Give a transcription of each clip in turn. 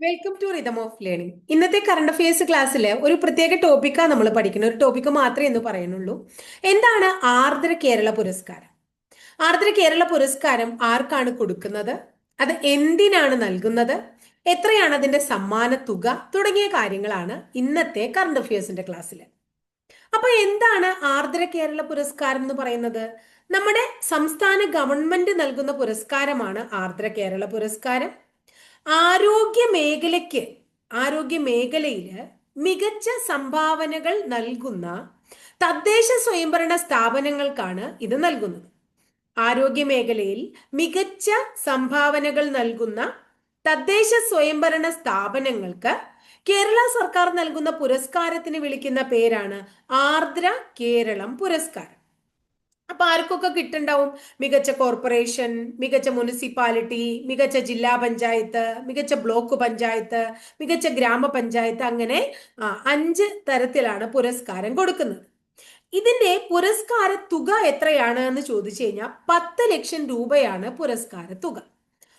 Welcome to rhythm of learning ഇന്നത്തെ current affairs ക്ലാസ്സിൽ ഒരു പ്രത്യേക ടോപ്പിക്കാണ് നമ്മൾ പഠിക്കുന്നത്. ഒരു ടോപ്പിക്ക് മാത്രമേ എന്ന് പറയുന്നുള്ളൂ. എന്താണ് ആർദ്ര കേരള പുരസ്കാരം? ആർദ്ര കേരള പുരസ്കാരം ആർക്കാണ് കൊടുക്കുന്നത്? അത് എന്തിനാണ് നൽകുന്നത്? എത്രയാണ് അതിന്റെ സമ്മാന തുക? തുടങ്ങിയ കാര്യങ്ങളാണ് ഇന്നത്തെ കറണ്ട് അഫയേഴ്സിന്റെ ക്ലാസ്സിൽ അപ്പൊ എന്താണ് ആർദ്ര കേരള പുരസ്കാരം എന്ന് പറയുന്നത്? നമ്മുടെ സംസ്ഥാന ഗവൺമെന്റ് നൽകുന്ന പുരസ്കാരമാണ് ആർദ്ര കേരള പുരസ്കാരം. ആരോഗ്യ മേഖലയ്ക്ക് ആരോഗ്യ മേഖലയിൽ മികച്ച സംഭാവനകൾ നൽകുന്ന തദ്ദേശ സ്വയംഭരണ സ്ഥാപനങ്ങൾക്കാണ് ഇത് നൽകുന്നത്. ആരോഗ്യ മേഖലയിൽ മികച്ച സംഭാവനകൾ നൽകുന്ന തദ്ദേശ സ്വയംഭരണ സ്ഥാപനങ്ങൾക്ക് കേരള സർക്കാർ നൽകുന്ന പുരസ്കാരത്തിന് വിളിക്കുന്ന പേരാണ് ആർദ്ര കേരളം പുരസ്കാരം. അപ്പൊ ആർക്കൊക്കെ കിട്ടുണ്ടാവും മികച്ച കോർപ്പറേഷൻ മികച്ച മുനിസിപ്പാലിറ്റി മികച്ച ജില്ലാ പഞ്ചായത്ത് മികച്ച ബ്ലോക്ക് പഞ്ചായത്ത് മികച്ച ഗ്രാമപഞ്ചായത്ത് അങ്ങനെ അഞ്ച് തരത്തിലാണ് പുരസ്കാരം കൊടുക്കുന്നത്. ഇതിന്റെ പുരസ്കാര തുക എത്രയാണ് എന്ന് ചോദിച്ചു കഴിഞ്ഞാൽ പത്ത് ലക്ഷം രൂപയാണ് പുരസ്കാര തുക.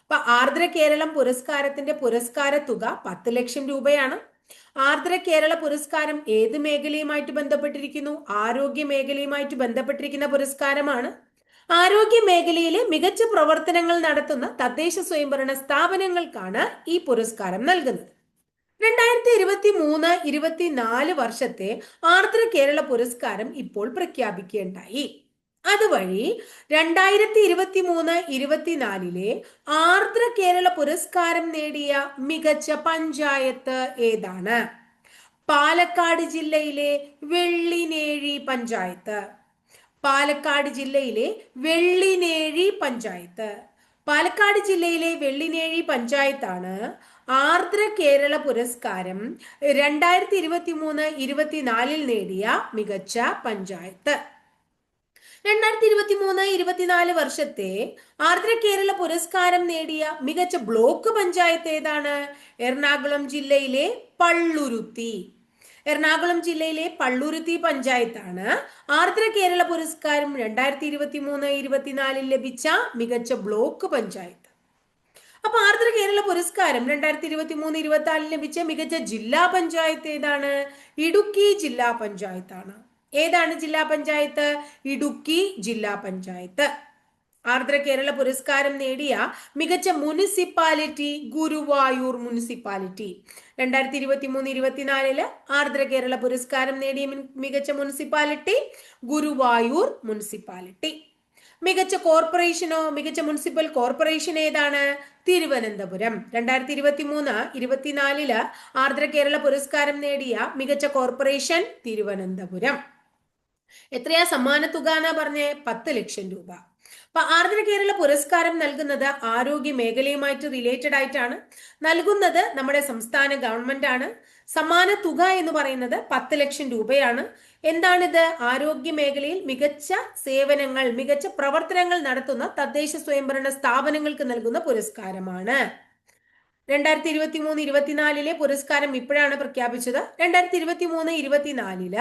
അപ്പൊ ആർദ്ര കേരളം പുരസ്കാരത്തിന്റെ പുരസ്കാര തുക പത്ത് ലക്ഷം രൂപയാണ്. ആർദ്ര കേരള പുരസ്കാരം ഏത് മേഖലയുമായിട്ട് ബന്ധപ്പെട്ടിരിക്കുന്നു? ആരോഗ്യ മേഖലയുമായിട്ട് ബന്ധപ്പെട്ടിരിക്കുന്ന പുരസ്കാരമാണ്. ആരോഗ്യ മേഖലയിലെ മികച്ച പ്രവർത്തനങ്ങൾ നടത്തുന്ന തദ്ദേശ സ്വയംഭരണ സ്ഥാപനങ്ങൾക്കാണ് ഈ പുരസ്കാരം നൽകുന്നത്. രണ്ടായിരത്തി ഇരുപത്തി മൂന്ന് ഇരുപത്തിനാല് വർഷത്തെ ആർദ്ര കേരള പുരസ്കാരം ഇപ്പോൾ പ്രഖ്യാപിക്കുകയുണ്ടായി. അതുവഴി രണ്ടായിരത്തി ഇരുപത്തി മൂന്ന് ഇരുപത്തിനാലിലെ ആർദ്ര കേരള പുരസ്കാരം നേടിയ മികച്ച പഞ്ചായത്ത് ഏതാണ്? പാലക്കാട് ജില്ലയിലെ വെള്ളിനേഴി പഞ്ചായത്ത്. പാലക്കാട് ജില്ലയിലെ വെള്ളിനേഴി പഞ്ചായത്ത്. പാലക്കാട് ജില്ലയിലെ വെള്ളിനേഴി പഞ്ചായത്താണ് ആർദ്ര കേരള പുരസ്കാരം രണ്ടായിരത്തി ഇരുപത്തി മൂന്ന് ഇരുപത്തിനാലിൽ നേടിയ മികച്ച പഞ്ചായത്ത്. രണ്ടായിരത്തി ഇരുപത്തി മൂന്ന് ഇരുപത്തിനാല് വർഷത്തെ ആർദ്ര കേരള പുരസ്കാരം നേടിയ മികച്ച ബ്ലോക്ക് പഞ്ചായത്ത് ഏതാണ്? എറണാകുളം ജില്ലയിലെ പള്ളുരുത്തി. എറണാകുളം ജില്ലയിലെ പള്ളുരുത്തി പഞ്ചായത്താണ് ആർദ്ര കേരള പുരസ്കാരം രണ്ടായിരത്തി ഇരുപത്തി മൂന്ന് ഇരുപത്തിനാലിൽ ലഭിച്ച മികച്ച ബ്ലോക്ക് പഞ്ചായത്ത്. അപ്പൊ ആർദ്ര കേരള പുരസ്കാരം രണ്ടായിരത്തി ഇരുപത്തി മൂന്ന് ഇരുപത്തിനാലിൽ ലഭിച്ച മികച്ച ജില്ലാ പഞ്ചായത്ത് ഏതാണ്? ഇടുക്കി ജില്ലാ പഞ്ചായത്താണ്. ഏതാണ് ജില്ലാ പഞ്ചായത്ത്? ഇടുക്കി ജില്ലാ പഞ്ചായത്ത്. ആർദ്ര കേരള പുരസ്കാരം നേടിയ മികച്ച മുനിസിപ്പാലിറ്റി ഗുരുവായൂർ മുനിസിപ്പാലിറ്റി. രണ്ടായിരത്തി ഇരുപത്തി മൂന്ന് ഇരുപത്തിനാലിൽ ആർദ്ര കേരള പുരസ്കാരം നേടിയ മികച്ച മുനിസിപ്പാലിറ്റി ഗുരുവായൂർ മുനിസിപ്പാലിറ്റി. മികച്ച കോർപ്പറേഷനോ മികച്ച മുനിസിപ്പൽ കോർപ്പറേഷൻ ഏതാണ്? തിരുവനന്തപുരം. രണ്ടായിരത്തി ഇരുപത്തി മൂന്ന് ഇരുപത്തിനാലിൽ ആർദ്ര കേരള പുരസ്കാരം നേടിയ മികച്ച കോർപ്പറേഷൻ തിരുവനന്തപുരം. എത്രയാ സമ്മാന തുക എന്നാ പറഞ്ഞേ? പത്ത് ലക്ഷം രൂപ. അപ്പൊ ആർദ്ര കേരള പുരസ്കാരം നൽകുന്നത് ആരോഗ്യ മേഖലയുമായിട്ട് റിലേറ്റഡ് ആയിട്ടാണ്. നൽകുന്നത് നമ്മുടെ സംസ്ഥാന ഗവൺമെന്റ് ആണ്. സമ്മാന തുക എന്ന് പറയുന്നത് പത്ത് ലക്ഷം രൂപയാണ്. എന്താണിത്? ആരോഗ്യ മേഖലയിൽ മികച്ച സേവനങ്ങൾ മികച്ച പ്രവർത്തനങ്ങൾ നടത്തുന്ന തദ്ദേശ സ്വയംഭരണ സ്ഥാപനങ്ങൾക്ക് നൽകുന്ന പുരസ്കാരമാണ്. രണ്ടായിരത്തി ഇരുപത്തി മൂന്ന് ഇരുപത്തിനാലിലെ പുരസ്കാരം ഇപ്പോഴാണ് പ്രഖ്യാപിച്ചത്. രണ്ടായിരത്തി ഇരുപത്തി മൂന്ന് ഇരുപത്തിനാലിൽ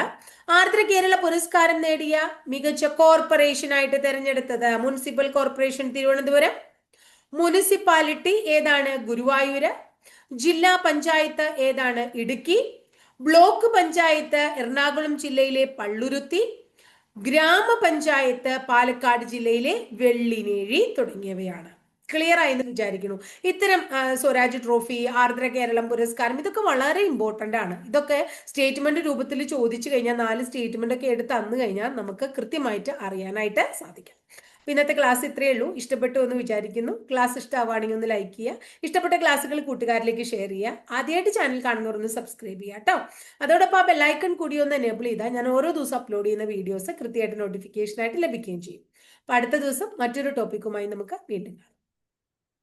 ആർദ്ര കേരള പുരസ്കാരം നേടിയ മികച്ച കോർപ്പറേഷൻ ആയിട്ട് തെരഞ്ഞെടുത്തത് മുനിസിപ്പൽ കോർപ്പറേഷൻ തിരുവനന്തപുരം. മുനിസിപ്പാലിറ്റി ഏതാണ് ഗുരുവായൂര്. ജില്ലാ പഞ്ചായത്ത് ഏതാണ് ഇടുക്കി. ബ്ലോക്ക് പഞ്ചായത്ത് എറണാകുളം ജില്ലയിലെ പള്ളുരുത്തി. ഗ്രാമപഞ്ചായത്ത് പാലക്കാട് ജില്ലയിലെ വെള്ളിനേഴി തുടങ്ങിയവയാണ്. ക്ലിയർ ആയെന്ന് വിചാരിക്കുന്നു. ഇത്തരം സ്വരാജ് ട്രോഫി ആർദ്ര കേരളം പുരസ്കാരം ഇതൊക്കെ വളരെ ഇമ്പോർട്ടന്റ് ആണ്. ഇതൊക്കെ സ്റ്റേറ്റ്മെന്റ് രൂപത്തിൽ ചോദിച്ചു കഴിഞ്ഞാൽ നാല് സ്റ്റേറ്റ്മെന്റ് ഒക്കെ എടുത്ത് തന്നു കഴിഞ്ഞാൽ നമുക്ക് കൃത്യമായിട്ട് അറിയാനായിട്ട് സാധിക്കും. ഇന്നത്തെ ക്ലാസ് ഇത്രയേ ഉള്ളൂ. ഇഷ്ടപ്പെട്ടു എന്ന് വിചാരിക്കുന്നു. ക്ലാസ് ഇഷ്ടമാവുകയാണെങ്കിൽ ഒന്ന് ലൈക്ക് ചെയ്യുക. ഇഷ്ടപ്പെട്ട ക്ലാസ്സുകൾ കൂട്ടുകാരിലേക്ക് ഷെയർ ചെയ്യുക. ആദ്യമായിട്ട് ചാനൽ കാണുന്നവർ ഒന്ന് സബ്സ്ക്രൈബ് ചെയ്യുക കേട്ടോ അതോടൊപ്പം ആ ബെല്ലൈക്കൺ കൂടി ഒന്ന് എനേബിൾ ചെയ്താൽ ഞാൻ ഓരോ ദിവസം അപ്ലോഡ് ചെയ്യുന്ന വീഡിയോസ് കൃത്യമായിട്ട് നോട്ടിഫിക്കേഷനായിട്ട് ലഭിക്കുകയും ചെയ്യും. അപ്പോൾ അടുത്ത ദിവസം മറ്റൊരു ടോപ്പിക്കുമായി നമുക്ക് വീണ്ടും കാണാം.